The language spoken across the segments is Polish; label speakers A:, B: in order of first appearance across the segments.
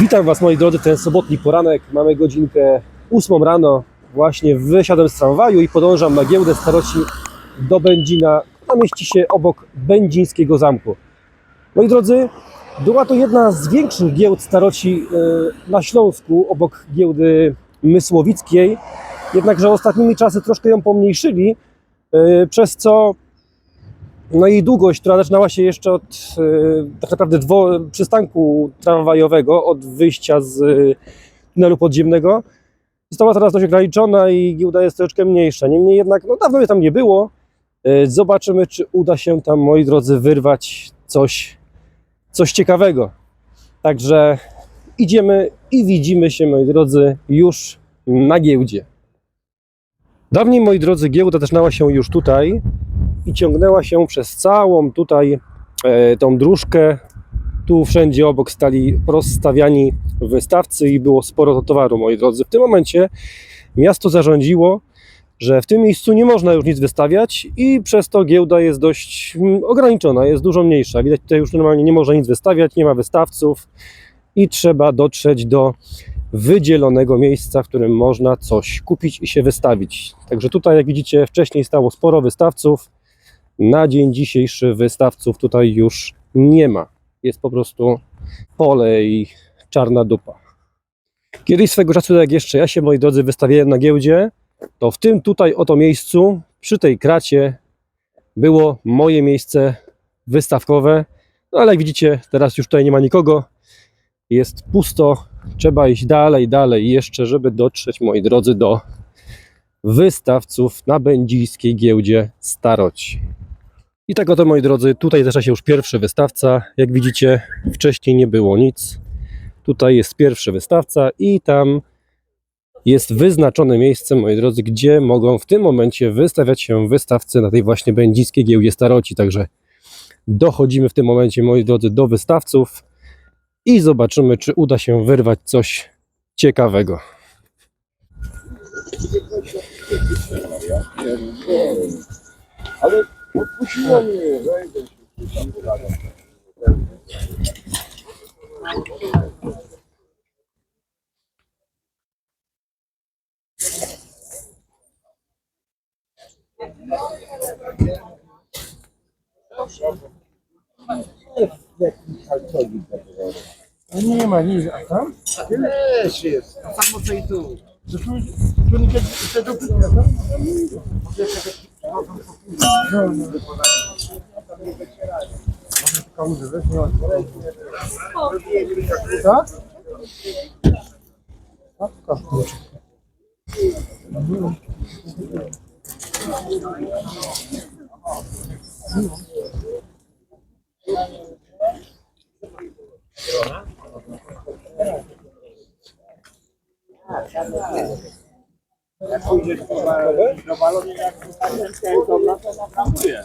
A: Witam Was moi drodzy, ten sobotni poranek. Mamy godzinkę 8 rano. Właśnie wysiadłem z tramwaju i podążam na giełdę staroci do Będzina. Ona mieści się obok Będzińskiego Zamku. Moi drodzy, była to jedna z większych giełd staroci e, na Śląsku, obok giełdy Mysłowickiej. Jednakże ostatnimi czasy troszkę ją pomniejszyli, e, przez co no i długość, która zaczynała się jeszcze od e, tak naprawdę dwo, przystanku tramwajowego, od wyjścia z e, tunelu podziemnego, została teraz dość ograniczona i giełda jest troszeczkę mniejsza. Niemniej jednak, no dawno mnie tam nie było. E, Zobaczymy, czy uda się tam, moi drodzy, wyrwać coś, coś ciekawego. Także idziemy i widzimy się, moi drodzy, już na giełdzie. Dawniej, moi drodzy, giełda zaczynała się już tutaj, i ciągnęła się przez całą tutaj e, tą dróżkę. Tu wszędzie obok stali rozstawiani wystawcy i było sporo towaru, moi drodzy. W tym momencie miasto zarządziło, że w tym miejscu nie można już nic wystawiać i przez to giełda jest dość mm, ograniczona, jest dużo mniejsza. Widać tutaj już normalnie nie można nic wystawiać, nie ma wystawców i trzeba dotrzeć do wydzielonego miejsca, w którym można coś kupić i się wystawić. Także tutaj, jak widzicie, wcześniej stało sporo wystawców. Na dzień dzisiejszy wystawców tutaj już nie ma. Jest po prostu pole i czarna dupa. Kiedyś swego czasu, jak jeszcze ja się, moi drodzy, wystawiałem na giełdzie, to w tym tutaj oto miejscu, przy tej kracie, było moje miejsce wystawkowe. No ale jak widzicie, teraz już tutaj nie ma nikogo. Jest pusto. Trzeba iść dalej, dalej jeszcze, żeby dotrzeć, moi drodzy, do wystawców na będziskiej giełdzie Staroci. I tak oto, moi drodzy, tutaj zaczyna się już pierwszy wystawca. Jak widzicie, wcześniej nie było nic. Tutaj jest pierwszy wystawca i tam jest wyznaczone miejsce, moi drodzy, gdzie mogą w tym momencie wystawiać się wystawcy na tej właśnie będziskiej giełdzie Staroci. Także dochodzimy w tym momencie, moi drodzy, do wystawców i zobaczymy, czy uda się wyrwać coś ciekawego.
B: Ale odpuściło mnie, wejdę się.
C: A nie ma nic, a tam?
B: Też jest.
C: Samo co i tu. To tu, tu nie tam? No, no. Może tylko łzy, weź nie Tak?
B: Jak pójdziesz do balonu, jak zostaniesz dobra, to naprawdę.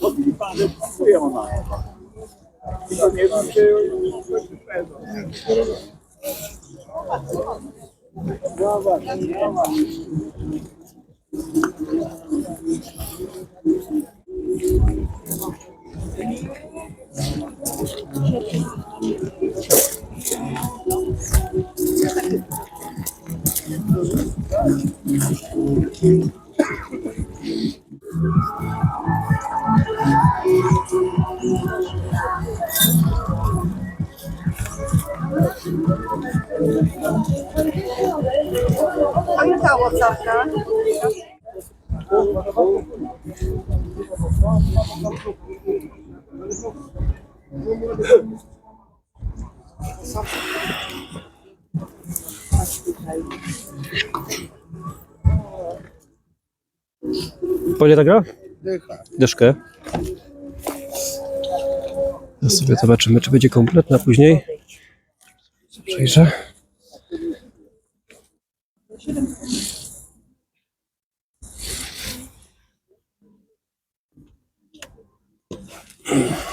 B: Podliwane pasuje ona. Tylko nie wiem, czy Zobacz, zobacz.
D: Pamiętało Włocławka.
A: Po taka?
B: Dycha.
A: Dyszkę. Teraz sobie zobaczymy, czy będzie kompletna później. Przejrzę. Mm.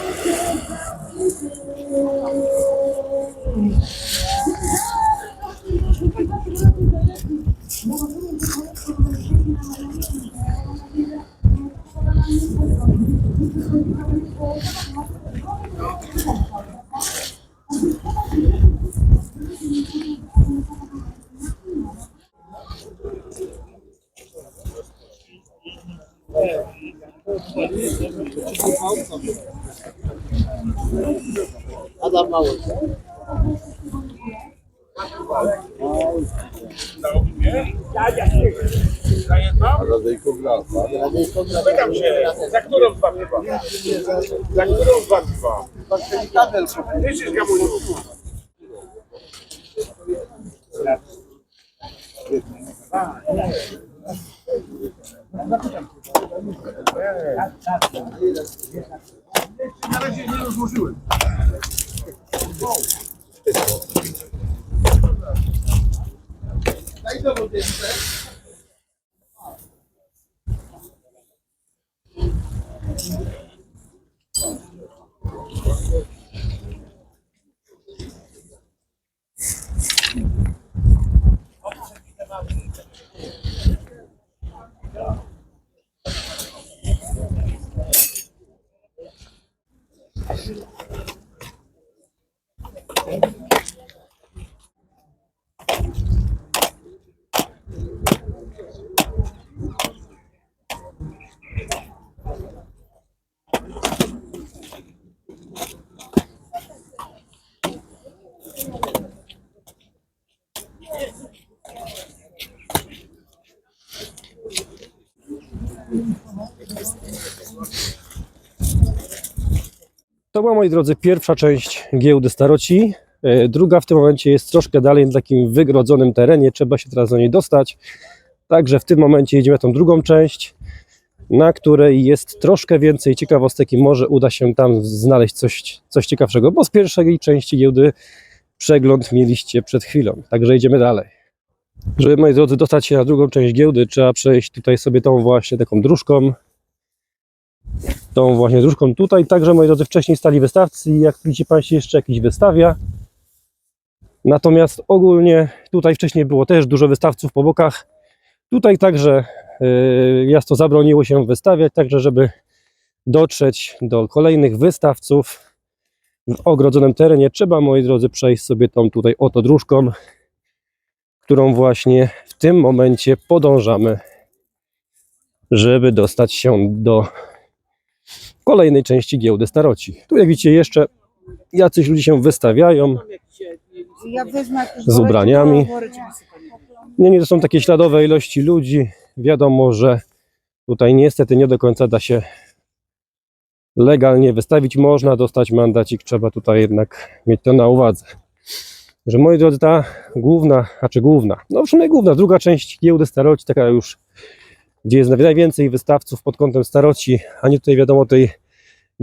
C: Adam mały.
B: Radyjko gra. Radyjko gra. Za którą dwa piwa? Za którą dwa piwa? Wiesz, Gamuniu?
C: Na razie nie rozłożyłem. Yes.
A: To była, moi drodzy, pierwsza część giełdy Staroci. E, Druga w tym momencie jest troszkę dalej na takim wygrodzonym terenie. Trzeba się teraz do niej dostać. Także w tym momencie jedziemy tą drugą część, na której jest troszkę więcej ciekawostek i może uda się tam znaleźć coś, coś ciekawszego, bo z pierwszej części giełdy przegląd mieliście przed chwilą. Także idziemy dalej. Żeby, moi drodzy, dostać się na drugą część giełdy, trzeba przejść tutaj sobie tą właśnie taką dróżką, tą właśnie dróżką tutaj. Także, moi drodzy, wcześniej stali wystawcy i jak widzicie Państwo jeszcze jakiś wystawia. Natomiast ogólnie tutaj wcześniej było też dużo wystawców po bokach. Tutaj także yy, miasto zabroniło się wystawiać, także żeby dotrzeć do kolejnych wystawców w ogrodzonym terenie, trzeba, moi drodzy, przejść sobie tą tutaj oto dróżką, którą właśnie w tym momencie podążamy, żeby dostać się do kolejnej części giełdy staroci. Tu jak widzicie jeszcze jacyś ludzie się wystawiają. Z ubraniami. Nie, nie, to są takie śladowe ilości ludzi. Wiadomo, że tutaj niestety nie do końca da się legalnie wystawić. Można dostać mandacik, trzeba tutaj jednak mieć to na uwadze. Że moi drodzy, ta główna, a czy główna, no w sumie główna, druga część giełdy staroci, taka już, gdzie jest najwięcej wystawców pod kątem staroci, a nie tutaj wiadomo tej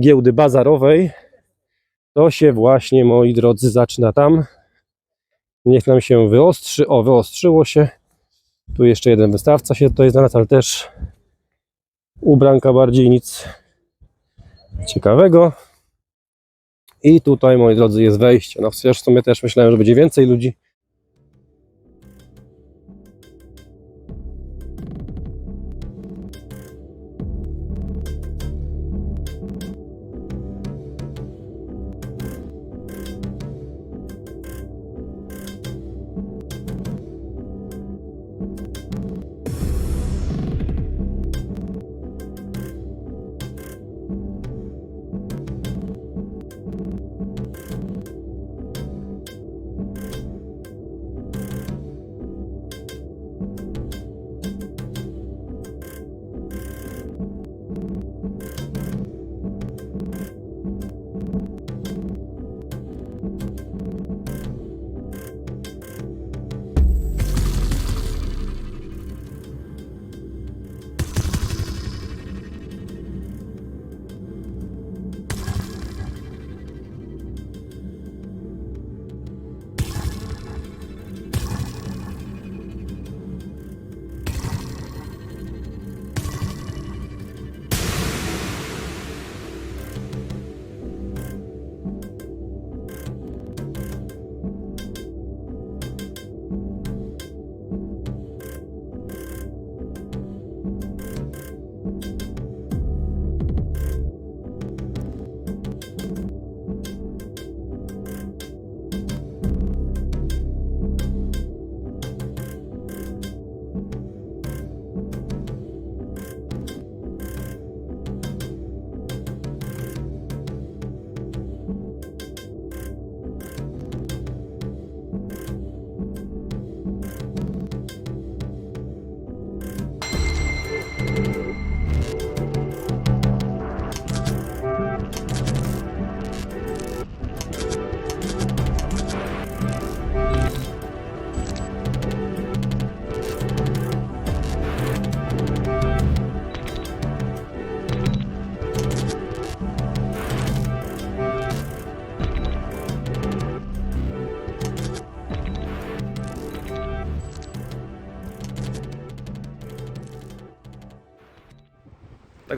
A: giełdy bazarowej, to się właśnie, moi drodzy, zaczyna tam. Niech nam się wyostrzy. O, wyostrzyło się. Tu jeszcze jeden wystawca się tutaj znalazł, ale też ubranka bardziej nic ciekawego. I tutaj, moi drodzy, jest wejście. No w sumie też myślałem, że będzie więcej ludzi.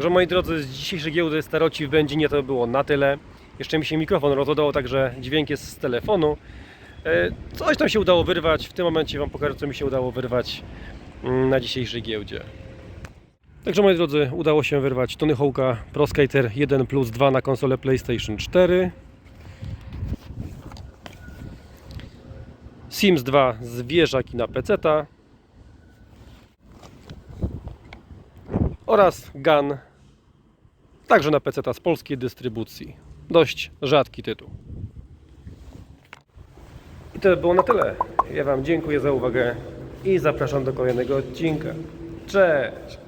A: Także moi drodzy, z dzisiejszej giełdy staroci w Będzinie to było na tyle. Jeszcze mi się mikrofon rozładował, także dźwięk jest z telefonu. E, Coś tam się udało wyrwać. W tym momencie Wam pokażę, co mi się udało wyrwać mm, na dzisiejszej giełdzie. Także moi drodzy, udało się wyrwać Tony Hawk'a Pro Skater 1 plus 2 na konsolę PlayStation 4. Sims 2 zwierzaki na PC-ta. Oraz Gun także na PC-ta z polskiej dystrybucji. Dość rzadki tytuł. I to było na tyle. Ja Wam dziękuję za uwagę i zapraszam do kolejnego odcinka. Cześć!